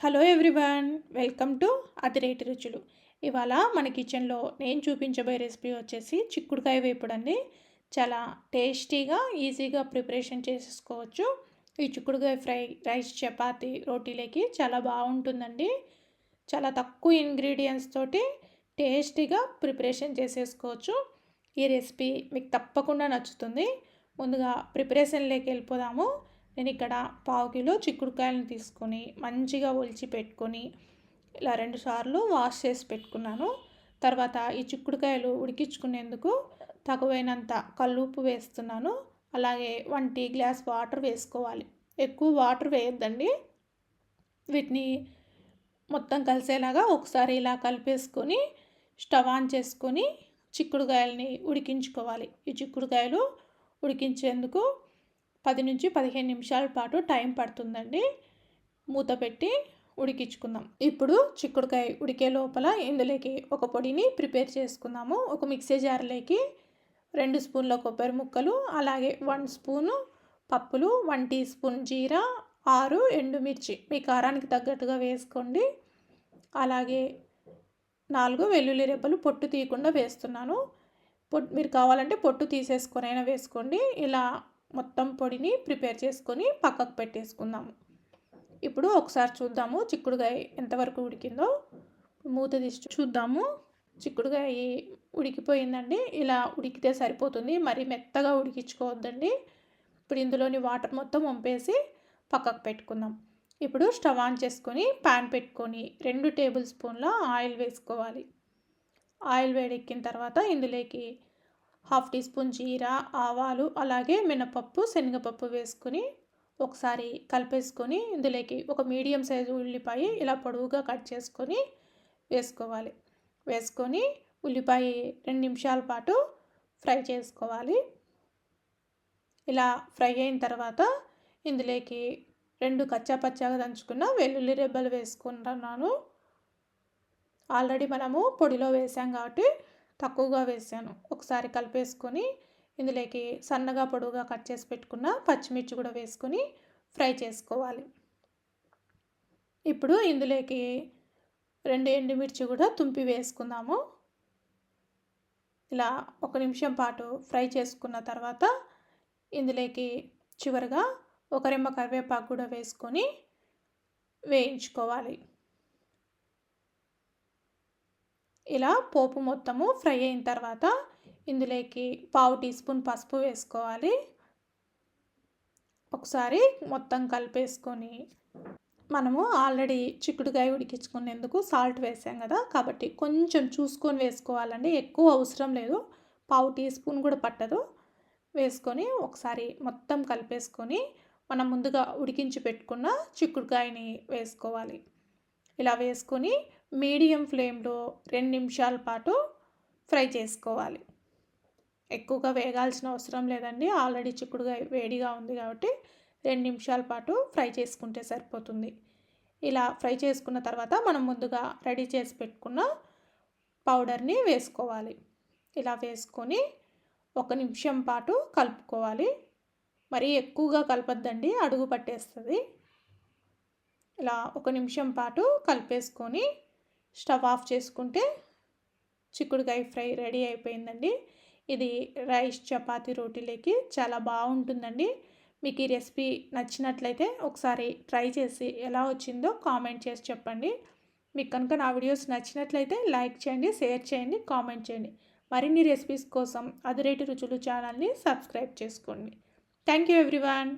Hello everyone welcome to అతిరేటి రుచులు. ఇవాళ మన కిచెన్లో నేను చూపించబోయే రెసిపీ వచ్చేసి చిక్కుడుకాయ వేపుడు అండి చాలా టేస్టీగా ఈజీగా ప్రిపరేషన్ చేసేసుకోవచ్చు ఈ చిక్కుడుకాయ ఫ్రై రైస్ చపాతి రోటీలకి చాలా బాగుంటుందండి. చాలా తక్కువ ఇంగ్రీడియంట్స్ తోటి టేస్టీగా ప్రిపరేషన్ చేసేసుకోవచ్చు. ఈ రెసిపీ మీకు తప్పకుండా నచ్చుతుంది. ముందుగా ప్రిపరేషన్లోకి వెళ్ళిపోదాము. నేను ఇక్కడ పావు కిలో చిక్కుడుకాయలను తీసుకొని మంచిగా ఒలిచి పెట్టుకొని ఇలా రెండు సార్లు వాష్ చేసి పెట్టుకున్నాను. తర్వాత ఈ చిక్కుడుకాయలు ఉడికించుకునేందుకు తగువైనంత కల్లుప్పు వేస్తున్నాను. అలాగే వన్ టీ గ్లాస్ వాటర్ వేసుకోవాలి. ఎక్కువ వాటర్ వేయొద్దండి. వీటిని మొత్తం కలిసేలాగా ఒకసారి ఇలా కలిపేసుకొని స్టవ్ ఆన్ చేసుకొని చిక్కుడుకాయలని ఉడికించుకోవాలి. ఈ చిక్కుడుకాయలు ఉడికించేందుకు పది నుంచి పదిహేను నిమిషాల పాటు టైం పడుతుందండి. మూత పెట్టి ఉడికించుకుందాం. ఇప్పుడు చిక్కుడుకాయ ఉడికే లోపల ఇందులోకి ఒక పొడిని ప్రిపేర్ చేసుకుందాము. ఒక మిక్సీ జార్లోకి రెండు స్పూన్ల కొబ్బరి ముక్కలు అలాగే వన్ స్పూను పప్పులు వన్ టీ స్పూన్ జీరా ఆరు ఎండుమిర్చి. మీ కారానికి తగ్గట్టుగా వేసుకోండి. అలాగే నాలుగు వెల్లుల్లి రెబ్బలు పొట్టు తీయకుండా వేస్తున్నాను. పొట్టు మీరు కావాలంటే పొట్టు తీసేసుకొనైనా వేసుకోండి. ఇలా మొత్తం పొడిని ప్రిపేర్ చేసుకొని పక్కకు పెట్టేసుకుందాము. ఇప్పుడు ఒకసారి చూద్దాము చిక్కుడుకాయ ఎంతవరకు ఉడికిందో. మూత తీసి చూద్దాము. చిక్కుడుగాయ ఉడికిపోయిందండి. ఇలా ఉడికితే సరిపోతుంది. మరి మెత్తగా ఉడికించుకోవద్దండి. ఇప్పుడు ఇందులోని వాటర్ మొత్తం వంపేసి పక్కకు పెట్టుకుందాం. ఇప్పుడు స్టవ్ ఆన్ చేసుకొని ప్యాన్ పెట్టుకొని రెండు టేబుల్ స్పూన్ల ఆయిల్ వేసుకోవాలి. ఆయిల్ వేడెక్కిన తర్వాత ఇందులోకి హాఫ్ టీ స్పూన్ జీరా ఆవాలు అలాగే మినపప్పు శనగపప్పు వేసుకుని ఒకసారి కలిపేసుకొని ఇందులోకి ఒక మీడియం సైజు ఉల్లిపాయ ఇలా పొడవుగా కట్ చేసుకొని వేసుకోవాలి. వేసుకొని ఉల్లిపాయ రెండు నిమిషాల పాటు ఫ్రై చేసుకోవాలి. ఇలా ఫ్రై అయిన తర్వాత ఇందులోకి రెండు కచ్చా పచ్చాగా దంచుకున్న వెల్లుల్లి రెబ్బలు వేసుకుంటున్నాను. ఆల్రెడీ మనము పొడిలో వేసాం కాబట్టి తక్కువగా వేసాను. ఒకసారి కలిపేసుకొని ఇందులోకి సన్నగా పొడవుగా కట్ చేసి పెట్టుకున్న పచ్చిమిర్చి కూడా వేసుకొని ఫ్రై చేసుకోవాలి. ఇప్పుడు ఇందులోకి రెండు ఎండుమిర్చి కూడా తుంపి వేసుకుందాము. ఇలా ఒక నిమిషం పాటు ఫ్రై చేసుకున్న తర్వాత ఇందులోకి చివరిగా ఒక రెమ్మ కరివేపాకు కూడా వేసుకొని వేయించుకోవాలి. ఇలా పోపు మొత్తము ఫ్రై అయిన తర్వాత ఇందులోకి పావు టీ స్పూన్ పసుపు వేసుకోవాలి. ఒకసారి మొత్తం కలిపేసుకొని మనము ఆల్రెడీ చిక్కుడుకాయ ఉడికించుకునేందుకు సాల్ట్ వేసాం కదా కాబట్టి కొంచెం చూసుకొని వేసుకోవాలండి. ఎక్కువ అవసరం లేదు. పావు టీ స్పూన్ కూడా పట్టదు. వేసుకొని ఒకసారి మొత్తం కలిపేసుకొని మనం ముందుగా ఉడికించి పెట్టుకున్న చిక్కుడుకాయని వేసుకోవాలి. ఇలా వేసుకొని మీడియం ఫ్లేమ్లో రెండు నిమిషాల పాటు ఫ్రై చేసుకోవాలి. ఎక్కువగా వేగాల్సిన అవసరం లేదండి. ఆల్రెడీ చిక్కుడుగా వేడిగా ఉంది కాబట్టి రెండు నిమిషాల పాటు ఫ్రై చేసుకుంటే సరిపోతుంది. ఇలా ఫ్రై చేసుకున్న తర్వాత మనం ముందుగా రెడీ చేసి పెట్టుకున్న పౌడర్ని వేసుకోవాలి. ఇలా వేసుకొని ఒక నిమిషం పాటు కలుపుకోవాలి. మరీ ఎక్కువగా కలపద్దండి అడుగు పట్టేస్తుంది. ఇలా ఒక నిమిషం పాటు కలిపేసుకొని స్టవ్ ఆఫ్ చేసుకుంటే చిక్కుడుకాయ ఫ్రై రెడీ అయిపోయిందండి. ఇది రైస్ చపాతీ రోటీలోకి చాలా బాగుంటుందండి. మీకు ఈ రెసిపీ నచ్చినట్లయితే ఒకసారి ట్రై చేసి ఎలా వచ్చిందో కామెంట్ చేసి చెప్పండి. మీకు కనుక నా వీడియోస్ నచ్చినట్లయితే లైక్ చేయండి షేర్ చేయండి కామెంట్ చేయండి. మరిన్ని రెసిపీస్ కోసం అదిరేటి రుచులు ఛానల్ని సబ్స్క్రైబ్ చేసుకోండి. Thank you everyone.